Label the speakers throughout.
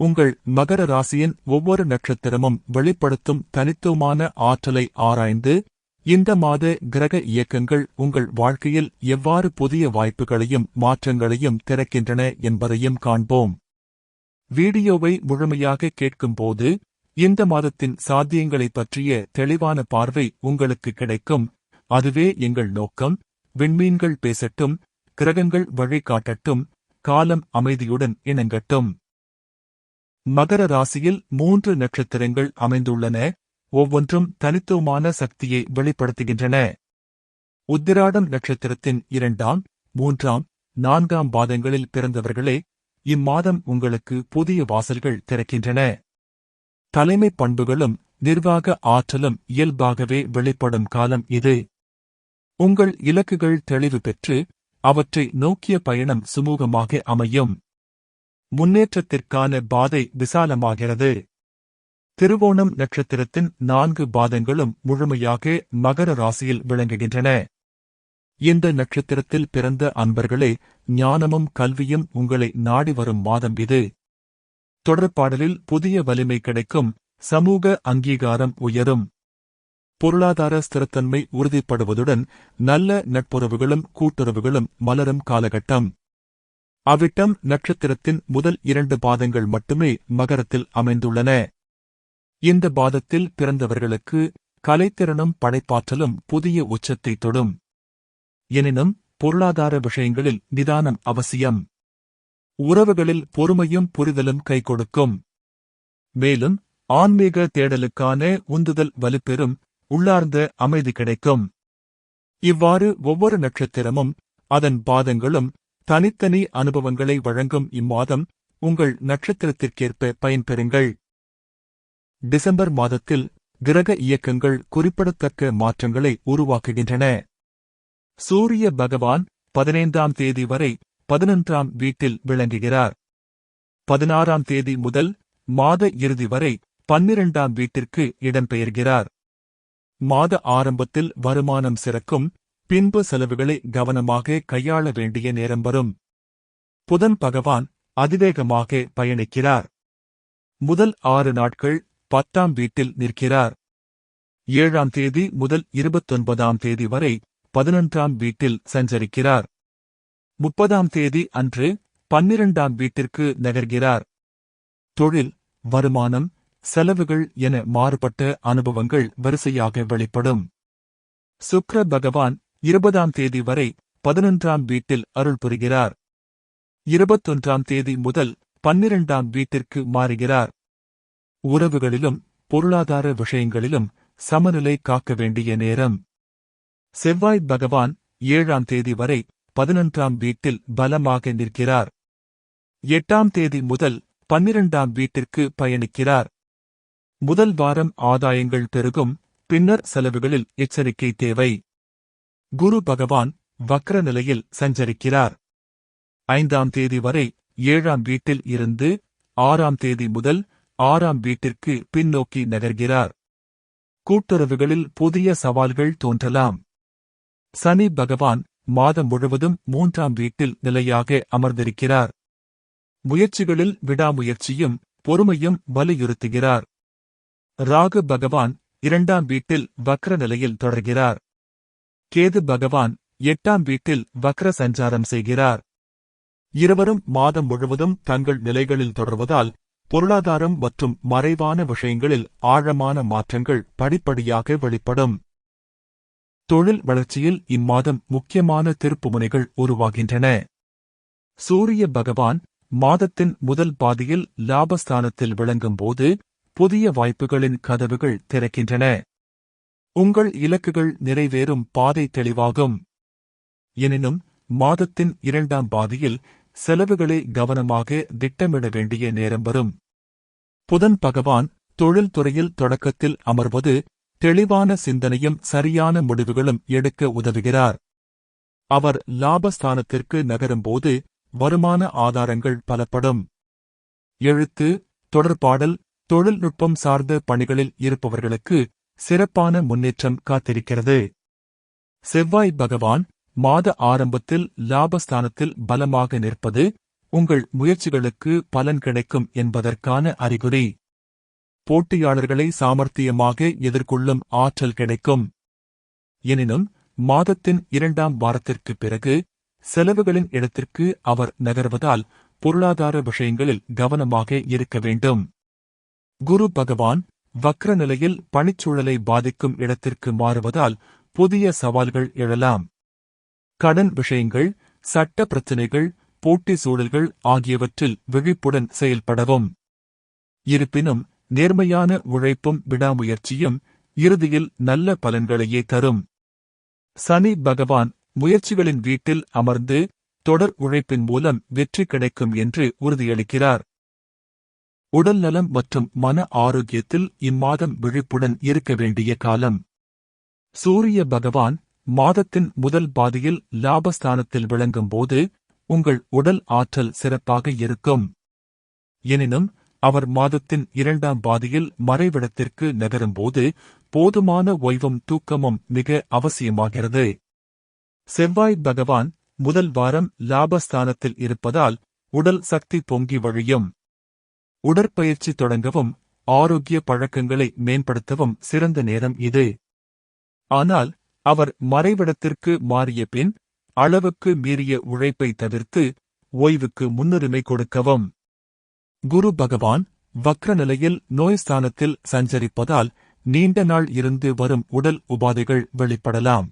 Speaker 1: உங்கள் மகர ராசியின் ஒவ்வொரு நட்சத்திரமும் வெளிப்படுத்தும் தனித்துவமான ஆற்றலை ஆராய்ந்து இந்த மாத கிரக இயக்கங்கள் உங்கள் வாழ்க்கையில் எவ்வாறு புதிய வாய்ப்புகளையும் மாற்றங்களையும் திறக்கின்றன என்பதையும் காண்போம். வீடியோவை முழுமையாக கேட்கும்போது இந்த மாதத்தின் சாத்தியங்களைப் பற்றிய தெளிவான பார்வை உங்களுக்கு கிடைக்கும். அதுவே எங்கள் நோக்கம். விண்மீன்கள் பேசட்டும் கிரகங்கள் வழிகாட்டட்டும் காலம் அமைதியுடன் இணங்கட்டும். மகர ராசியில் மூன்று நட்சத்திரங்கள் அமைந்துள்ளன. ஒவ்வொன்றும் தனித்துவமான சக்தியை வெளிப்படுத்துகின்றன. உத்திராடம் நட்சத்திரத்தின் இரண்டாம் மூன்றாம் நான்காம் பாதங்களில் பிறந்தவர்களே இம்மாதம் உங்களுக்கு புதிய வாசல்கள் திறக்கின்றன. தலைமை பண்புகளும் நிர்வாக ஆற்றலும் இயல்பாகவே வெளிப்படும் காலம் இது. உங்கள் இலக்குகள் தெளிவு பெற்று அவற்றை நோக்கிய பயணம் சுமூகமாக அமையும். முன்னேற்றத்திற்கான பாதை விசாலமாகிறது. திருவோணம் நட்சத்திரத்தின் நான்கு பாதங்களும் முழுமையாக மகர ராசியில் விளங்குகின்றன. இந்த நட்சத்திரத்தில் பிறந்த அன்பர்களே ஞானமும் கல்வியும் உங்களை நாடி வரும் மாதம் இது. தொடர்பாடலில் புதிய வலிமை கிடைக்கும் சமூக அங்கீகாரம் உயரும். பொருளாதார ஸ்திரத்தன்மை உறுதிப்படுவதுடன் நல்ல நட்புறவுகளும் கூட்டுறவுகளும் மலரும் காலகட்டம். அவ்விட்டம் நட்சத்திரத்தின் முதல் இரண்டு பாதங்கள் மட்டுமே மகரத்தில் அமைந்துள்ளன. இந்த பாதத்தில் பிறந்தவர்களுக்கு கலைத்திறனும் படைப்பாற்றலும் புதிய உச்சத்தை தொடும். எனினும் பொருளாதார விஷயங்களில் நிதானம் அவசியம். உறவுகளில் பொறுமையும் புரிதலும் கை கொடுக்கும். மேலும் ஆன்மீக தேடலுக்கான உந்துதல் வலுப்பெறும் உள்ளார்ந்த அமைதி கிடைக்கும். இவ்வாறு ஒவ்வொரு நட்சத்திரமும் அதன் பாதங்களும் தனித்தனி அனுபவங்களை வழங்கும் இம்மாதம் உங்கள் நட்சத்திரத்திற்கேற்ப பயன்பெறுங்கள். டிசம்பர் மாதத்தில் கிரக இயக்கங்கள் குறிப்பிடத்தக்க மாற்றங்களை உருவாக்குகின்றன. சூரிய பகவான் பதினைந்தாம் தேதி வரை பதினொன்றாம் வீட்டில் விளங்குகிறார். பதினாறாம் தேதி முதல் மாத இறுதி வரை பன்னிரண்டாம் வீட்டிற்கு இடம்பெயர்கிறார். மாத ஆரம்பத்தில் வருமானம் சிறக்கும் பின்பு செலவுகளை கவனமாக கையாள வேண்டிய நேரம் வரும். புதன் பகவான் அதிவேகமாக பயணிக்கிறார். முதல் ஆறு நாட்கள் பத்தாம் வீட்டில் நிற்கிறார். ஏழாம் தேதி முதல் இருபத்தொன்பதாம் தேதி வரை பதினொன்றாம் வீட்டில் சஞ்சரிக்கிறார். முப்பதாம் தேதி அன்று பன்னிரண்டாம் வீட்டிற்கு நகர்கிறார். தொழில் வருமானம் செலவுகள் என மாறுபட்ட அனுபவங்கள் வரிசையாக வெளிப்படும். சுக்ர பகவான் இருபதாம் தேதி வரை பதினொன்றாம் வீட்டில் அருள் புரிகிறார். இருபத்தொன்றாம் தேதி முதல் பன்னிரண்டாம் வீட்டிற்கு மாறுகிறார். உறவுகளிலும் பொருளாதார விஷயங்களிலும் சமநிலை காக்க வேண்டிய நேரம். செவ்வாய் பகவான் ஏழாம் தேதி வரை பதினொன்றாம் வீட்டில் பலமாக நிற்கிறார். எட்டாம் தேதி முதல் பன்னிரண்டாம் வீட்டிற்கு பயணிக்கிறார். முதல் வாரம் ஆதாயங்கள் பெருகும் பின்னர் செலவுகளில் எச்சரிக்கை தேவை. குரு பகவான் வக்ர நிலையில் சஞ்சரிக்கிறார். ஐந்தாம் தேதி வரை ஏழாம் வீட்டில் இருந்து ஆறாம் தேதி முதல் ஆறாம் வீட்டிற்கு பின்னோக்கி நகர்கிறார். கூட்டுறவுகளில் புதிய சவால்கள் தோன்றலாம். சனி பகவான் மாதம் முழுவதும் மூன்றாம் வீட்டில் நிலையாக அமர்ந்திருக்கிறார். முயற்சிகளில் விடாமுயற்சியும் பொறுமையும் வலியுறுத்துகிறார். ராகு பகவான் இரண்டாம் வீட்டில் வக்ர நிலையில் தொடர்கிறார். கேது பகவான் எட்டாம் வீட்டில் வக்ர சஞ்சாரம் செய்கிறார். இருவரும் மாதம் முழுவதும் தங்கள் நிலைகளில் தொடர்வதால் பொருளாதாரம் மற்றும் மறைவான விஷயங்களில் ஆழமான மாற்றங்கள் படிப்படியாக வெளிப்படும். தொழில் வளர்ச்சியில் இம்மாதம் முக்கியமான திருப்புமுனைகள் உருவாகின்றன. சூரிய பகவான் மாதத்தின் முதல் பாதியில் லாபஸ்தானத்தில் விளங்கும்போது புதிய வாய்ப்புகளின் கதவுகள் திறக்கின்றன. உங்கள் இலக்குகள் நிறைவேறும் பாதை தெளிவாகும். எனினும் மாதத்தின் இரண்டாம் பாதியில் செலவுகளை கவனமாக திட்டமிட வேண்டிய நேரம் வரும். புதன் பகவான் தொழில்துறையில் தொடக்கத்தில் அமர்வது தெளிவான சிந்தனையும் சரியான முடிவுகளும் எடுக்க உதவுகிறார். அவர் லாபஸ்தானத்திற்கு நகரும்போது வருமான ஆதாரங்கள் பலப்படும். எழுத்து தொடர்பாடல் தொழில்நுட்பம் சார்ந்த பணிகளில் இருப்பவர்களுக்கு சிறப்பான முன்னேற்றம் காத்திருக்கிறது. செவ்வாய் பகவான் மாத ஆரம்பத்தில் லாபஸ்தானத்தில் பலமாக நிற்பது உங்கள் முயற்சிகளுக்கு பலன் கிடைக்கும் என்பதற்கான அறிகுறி. போட்டியாளர்களை சாமர்த்தியமாக எதிர்கொள்ளும் ஆற்றல் கிடைக்கும். எனினும் மாதத்தின் இரண்டாம் வாரத்திற்குப் பிறகு செலவுகளின் இடத்திற்கு அவர் நகர்வதால் பொருளாதார விஷயங்களில் கவனமாக இருக்க வேண்டும். குரு பகவான் வக்ர நிலையில் பணிச்சூழலை பாதிக்கும் இடத்திற்கு மாறுவதால் புதிய சவால்கள் எழலாம். கடன் விஷயங்கள் சட்ட பிரச்சினைகள் போட்டி சூழல்கள் ஆகியவற்றில் விழிப்புடன் செயல்படவும். இருப்பினும் நேர்மையான உழைப்பும் விடாமுயற்சியும் இறுதியில் நல்ல பலன்களையே தரும். சனி பகவான் முயற்சிகளின் வீட்டில் அமர்ந்து தொடர் உழைப்பின் மூலம் வெற்றி கிடைக்கும் என்று உறுதியளிக்கிறார். உடல் நலம் மற்றும் மன ஆரோக்கியத்தில் இம்மாதம் விழிப்புடன் இருக்க வேண்டிய காலம். சூரிய பகவான் மாதத்தின் முதல் பாதியில் லாபஸ்தானத்தில் விளங்கும்போது உங்கள் உடல் ஆற்றல் சிறப்பாக இருக்கும். எனினும் அவர் மாதத்தின் இரண்டாம் பாதியில் மறைவிடத்திற்கு நகரும்போது போதுமான ஓய்வும் தூக்கமும் மிக அவசியமாகிறது. செவ்வாய் பகவான் முதல் வாரம் லாபஸ்தானத்தில் இருப்பதால் உடல் சக்தி பொங்கி வழியும். உடற்பயிற்சி தொடங்கவும் ஆரோக்கிய பழக்கங்களை மேம்படுத்தவும் சிறந்த நேரம் இது. ஆனால் அவர் மறைவிடத்திற்கு மாறிய பின் அளவுக்கு மீறிய உழைப்பை தவிர்த்து ஓய்வுக்கு முன்னுரிமை கொடுக்கவும். குரு பகவான் வக்ர நிலையில் நோய் ஸ்தானத்தில் சஞ்சரிப்பதால் நீண்ட நாள் இருந்து வரும் உடல் உபாதைகள் வெளிப்படலாம்.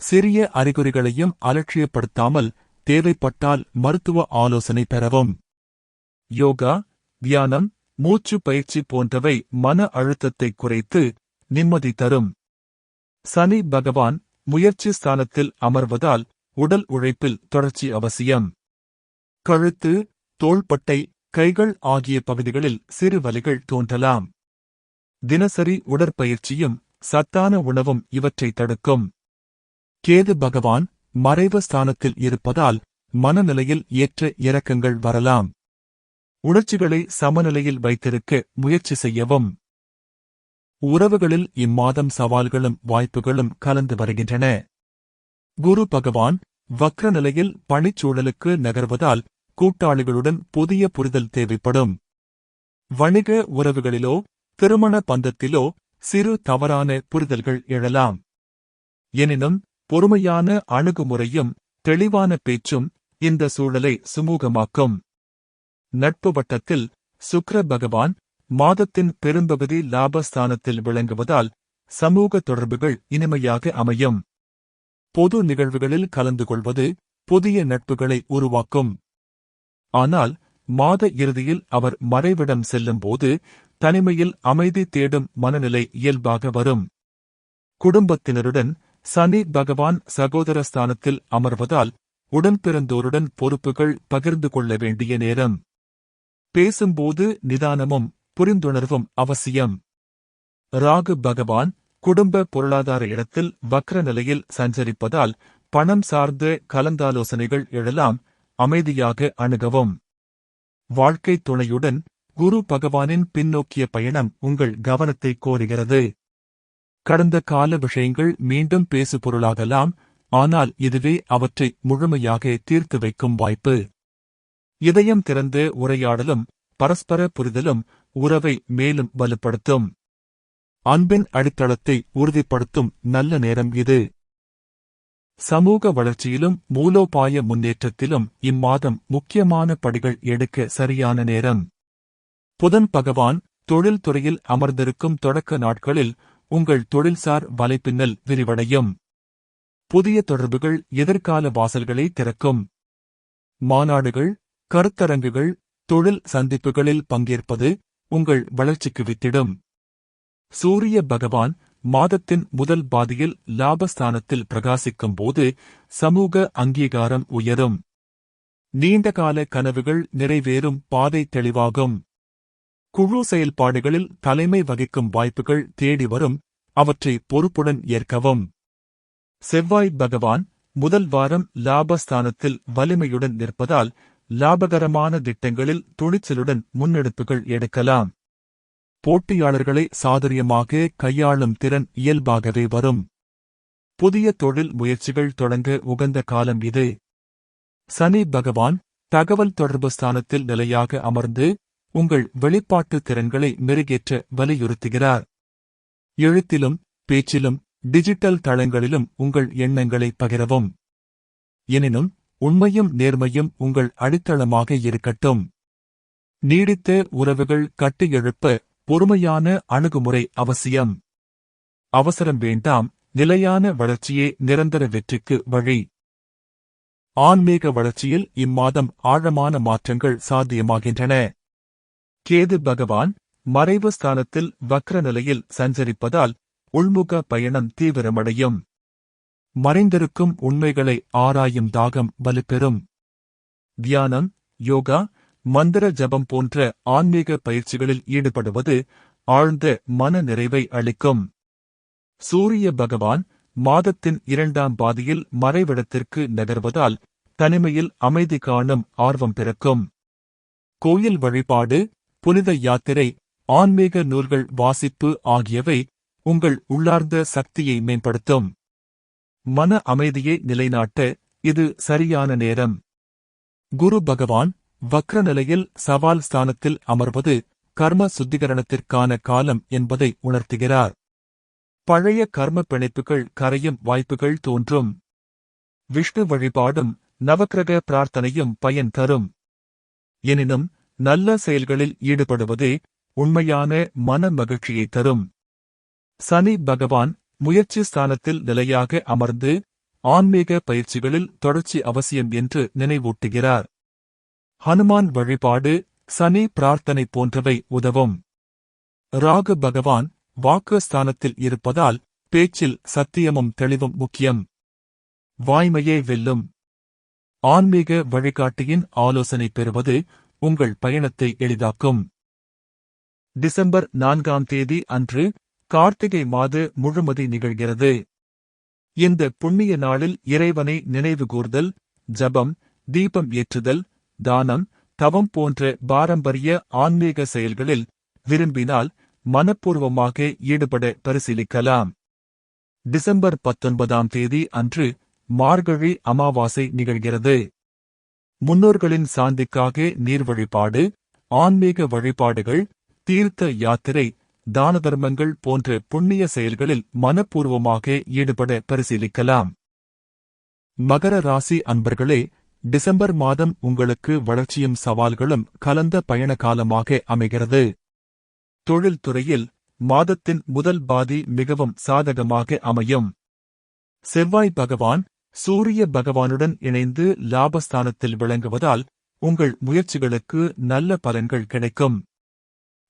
Speaker 1: சிறிய அறிகுறிகளையும் அலட்சியப்படுத்தாமல் தேவைப்பட்டால் மருத்துவ ஆலோசனை பெறவும். யோகா தியானம் மூச்சு பயிற்சி போன்றவை மன அழுத்தத்தை குறைத்து நிம்மதி தரும். சனி பகவான் முயற்சி ஸ்தானத்தில் அமர்வதால் உடல் உழைப்பில் தொடர்ச்சி அவசியம். கழுத்து தோள்பட்டை கைகள் ஆகிய பகுதிகளில் சிறு வலிகள் தோன்றலாம். தினசரி உடற்பயிற்சியும் சத்தான உணவும் இவற்றை தடுக்கும். கேது பகவான் மறைவு ஸ்தானத்தில் இருப்பதால் மனநிலையில் ஏற்ற இறக்கங்கள் வரலாம். உணர்ச்சிகளை சமநிலையில் வைத்திருக்க முயற்சி செய்யவும். உறவுகளில் இம்மாதம் சவால்களும் வாய்ப்புகளும் கலந்து வருகின்றன. குரு பகவான் வக்ர நிலையில் பணிச்சூழலுக்கு நகர்வதால் கூட்டாளிகளுடன் புதிய புரிதல் தேவைப்படும். வணிக உறவுகளிலோ திருமண பந்தத்திலோ சிறு தவறான புரிதல்கள் எழலாம். எனினும் பொறுமையான அணுகுமுறையும் தெளிவான பேச்சும் இந்த சூழலை சுமூகமாக்கும். நட்பு வட்டத்தில் சுக்ர பகவான் மாதத்தின் பெரும்பகுதி லாபஸ்தானத்தில் விளங்குவதால் சமூக தொடர்புகள் இனிமையாக அமையும். பொது நிகழ்வுகளில் கலந்து கொள்வது புதிய நட்புகளை உருவாக்கும். ஆனால் மாத இறுதியில் அவர் மறைவிடம் செல்லும்போது தனிமையில் அமைதி தேடும் மனநிலை இயல்பாக வரும். குடும்பத்தினருடன் சனி பகவான் சகோதர ஸ்தானத்தில் அமர்வதால் உடன்பிறந்தோருடன் பொறுப்புகள் பகிர்ந்து கொள்ள வேண்டிய நேரம். பேசும்போது நிதானமும் புரிந்துணர்வும் அவசியம். ராகு பகவான் குடும்ப பொருளாதார இடத்தில் வக்ர நிலையில் சஞ்சரிப்பதால் பணம் சார்ந்த கலந்தாலோசனைகள் எழலாம் அமைதியாக அணுகவும். வாழ்க்கை துணையுடன் குரு பகவானின் பின்னோக்கிய பயணம் உங்கள் கவனத்தை கோருகிறது. கடந்த கால விஷயங்கள் மீண்டும் பேசு பொருளாகலாம் ஆனால் இதுவே அவற்றை முழுமையாக தீர்த்து வைக்கும் வாய்ப்பு. இதயம் திறந்து உரையாடலும் பரஸ்பர புரிதலும் உறவை மேலும் வலுப்படுத்தும். அன்பின் அடித்தளத்தை உறுதிப்படுத்தும் நல்ல நேரம் இது. சமூக வளர்ச்சியிலும் மூலோபாய முன்னேற்றத்திலும் இம்மாதம் முக்கியமான படிகள் எடுக்க சரியான நேரம். புதன் பகவான் தொழில்துறையில் அமர்ந்திருக்கும் தொடக்க நாட்களில் உங்கள் தொழில்சார் வலைப்பின்னல் விரிவடையும். புதிய தொடர்புகள் எதிர்கால வாசல்களை திறக்கும். மாநாடுகள் கருத்தரங்குகள் தொழில் சந்திப்புகளில் பங்கேற்பது உங்கள் வளர்ச்சிக்கு வித்திடும். சூரிய பகவான் மாதத்தின் முதல் பாதியில் லாபஸ்தானத்தில் பிரகாசிக்கும் போது சமூக அங்கீகாரம் உயரும். நீண்டகால கனவுகள் நிறைவேறும் பாதை தெளிவாகும். குழு செயல்பாடுகளில் தலைமை வகிக்கும் வாய்ப்புகள் தேடி வரும் அவற்றை பொறுப்புடன் ஏற்கவும். செவ்வாய் பகவான் முதல் வாரம் லாபஸ்தானத்தில் வலிமையுடன் நிற்பதால் லாபகரமான திட்டங்களில் துணிச்சலுடன் முன்னெடுப்புகள் எடுக்கலாம். போட்டியாளர்களை சாதுரியமாக கையாளும் திறன் இயல்பாகவே வரும். புதிய தொழில் முயற்சிகள் தொடங்க உகந்த காலம் இது. சனி பகவான் தகவல் தொடர்பு ஸ்தானத்தில் நிலையாக அமர்ந்து உங்கள் வெளிப்பாட்டு திறன்களை மெருகேற்ற வலியுறுத்துகிறார். எழுத்திலும் பேச்சிலும் டிஜிட்டல் தளங்களிலும் உங்கள் எண்ணங்களை பகிரவும். எனினும் உண்மையும் நேர்மையும் உங்கள் அடித்தளமாக இருக்கட்டும். நீடித்த உறவுகள் கட்டியெழுப்ப பொறுமையான அணுகுமுறை அவசியம். அவசரம் வேண்டாம் நிலையான வளர்ச்சியே நிரந்தர வெற்றிக்கு வழி. ஆன்மீக வளர்ச்சியில் இம்மாதம் ஆழமான மாற்றங்கள் சாத்தியமாகின்றன. கேது பகவான் மறைவு ஸ்தானத்தில் வக்ர நிலையில் சஞ்சரிப்பதால் உள்முக பயணம் தீவிரமடையும். மறைந்திருக்கும் உண்மைகளை ஆராயும் தாகம் வலுப்பெறும். தியானம் யோகா மந்திர ஜபம் போன்ற ஆன்மீக பயிற்சிகளில் ஈடுபடுவது ஆழ்ந்த மன நிறைவை அளிக்கும். சூரிய பகவான் மாதத்தின் இரண்டாம் பாதியில் மறைவிடத்திற்கு நகர்வதால் தனிமையில் அமைதி காணும் ஆர்வம் பிறக்கும். கோயில் வழிபாடு புனித யாத்திரை ஆன்மீக நூல்கள் வாசிப்பு ஆகியவை உங்கள் உள்ளார்ந்த சக்தியை மேம்படுத்தும். மன அமைதியை நிலைநாட்ட இது சரியான நேரம். குரு பகவான் வக்ர நிலையில் சவால் ஸ்தானத்தில் அமர்வது கர்ம சுத்திகரணத்திற்கான காலம் என்பதை உணர்த்துகிறார். பழைய கர்ம பிணைப்புகள் கரையும் வாய்ப்புகள் தோன்றும். விஷ்ணு வழிபாடும் நவக்கிரக பிரார்த்தனையும் பயன் தரும். எனினும் நல்ல செயல்களில் ஈடுபடுவதே உண்மையான மன மகிழ்ச்சியை தரும். சனி பகவான் முயற்சி ஸ்தானத்தில் நிலையாக அமர்ந்து ஆன்மீக பயிற்சிகளில் தொடர்ச்சி அவசியம் என்று நினைவூட்டுகிறார். ஹனுமான் வழிபாடு சனி பிரார்த்தனை போன்றவை உதவும். ராகு பகவான் வாக்கு ஸ்தானத்தில் இருப்பதால் பேச்சில் சத்தியமும் தெளிவும் முக்கியம். வாய்மையே வெல்லும். ஆன்மீக வழிகாட்டியின் ஆலோசனை பெறுவது உங்கள் பயணத்தை எளிதாக்கும். டிசம்பர் நான்காம் தேதி அன்று கார்த்திகை மாத முழுமதி நிகழ்கிறது. இந்த புண்ணிய நாளில் இறைவனை நினைவுகூர்தல் ஜபம் தீபம் ஏற்றுதல் தானம் தவம் போன்ற பாரம்பரிய ஆன்மீக செயல்களில் விரும்பினால் மனப்பூர்வமாக ஈடுபட பரிசீலிக்கலாம். டிசம்பர் பத்தொன்பதாம் தேதி அன்று மார்கழி அமாவாசை நிகழ்கிறது. முன்னோர்களின் சாந்திக்காக நீர் வழிபாடு ஆன்மீக வழிபாடுகள் தீர்த்த யாத்திரை தான தர்மங்கள் போன்ற புண்ணிய செயல்களில் மனப்பூர்வமாக ஈடுபட பரிசீலிக்கலாம். மகர ராசி அன்பர்களே டிசம்பர் மாதம் உங்களுக்கு வளர்ச்சியும் சவால்களும் கலந்த பயண காலமாக அமைகிறது. தொழில்துறையில் மாதத்தின் முதல் பாதி மிகவும் சாதகமாக அமையும். செவ்வாய் பகவான் சூரிய பகவானுடன் இணைந்து லாபஸ்தானத்தில் விளங்குவதால் உங்கள் முயற்சிகளுக்கு நல்ல பலன்கள் கிடைக்கும்.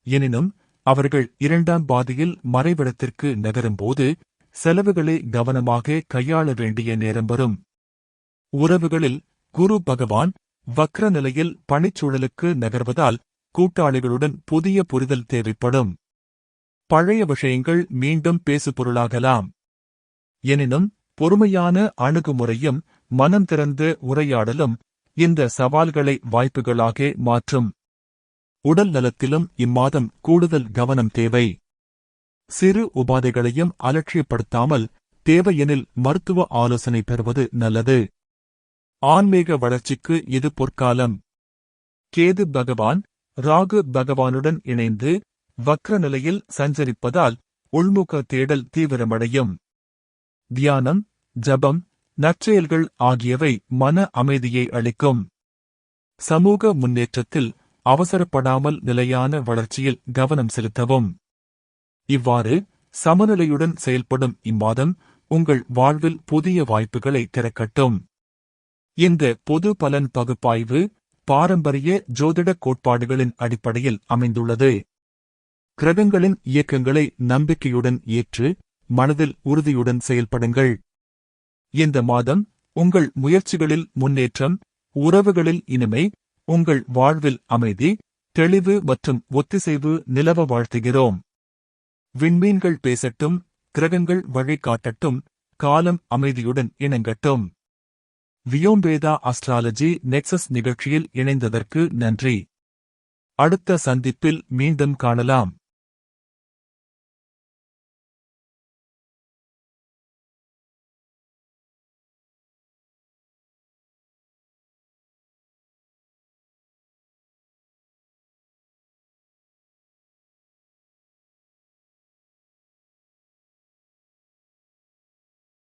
Speaker 1: எனினும் அவர்கள் இரண்டாம் பாதியில் மறைவிடத்திற்கு நகரும்போது செலவுகளை கவனமாக கையாள வேண்டிய நேரம் வரும். உறவுகளில் குரு பகவான் வக்ர நிலையில் பணிச்சூழலுக்கு நகர்வதால் கூட்டாளிகளுடன் புதிய புரிதல் தேவைப்படும். பழைய விஷயங்கள் மீண்டும் பேசுபொருளாகலாம். எனினும் பொறுமையான அணுகுமுறையும் மனம் திறந்த உரையாடலும் இந்த சவால்களை வாய்ப்புகளாக மாற்றும். உடல் நலத்திலும் இம்மாதம் கூடுதல் கவனம் தேவை. சிறு உபாதைகளையும் அலட்சியப்படுத்தாமல் தேவையெனில் மருத்துவ ஆலோசனை பெறுவது நல்லது. ஆன்மீக வளர்ச்சிக்கு இது பொற்காலம். கேது பகவான் ராகு பகவானுடன் இணைந்து வக்ர நிலையில் சஞ்சரிப்பதால் உள்முக தேடல் தீவிரமடையும். தியானம் ஜபம் நற்செயல்கள் ஆகியவை மன அமைதியை அளிக்கும். சமூக முன்னேற்றத்தில் அவசரப்படாமல் நிலையான வளர்ச்சியில் கவனம் செலுத்தவும். இவ்வாறு சமநிலையுடன் செயல்படும் இம்மாதம் உங்கள் வாழ்வில் புதிய வாய்ப்புகளை திறக்கட்டும். இந்த பொது பலன் பகுப்பாய்வு பாரம்பரிய ஜோதிட கோட்பாடுகளின் அடிப்படையில் அமைந்துள்ளது. கிரகங்களின் இயக்கங்களை நம்பிக்கையுடன் ஏற்று மனதில் உறுதியுடன் செயல்படுங்கள். இந்த மாதம் உங்கள் முயற்சிகளில் முன்னேற்றம் உறவுகளில் இனிமை உங்கள் வாழ்வில் அமைதி தெளிவு மற்றும் ஒத்திசைவு நிலவ வாழ்த்துகிறோம். விண்மீன்கள் பேசட்டும் கிரகங்கள் வழிகாட்டட்டும் காலம் அமைதியுடன் இணங்கட்டும். வியோம்பேதா அஸ்ட்ராலஜி நெக்சஸ் நிகழ்ச்சியில் இணைந்ததற்கு நன்றி. அடுத்த சந்திப்பில் மீண்டும் காணலாம்.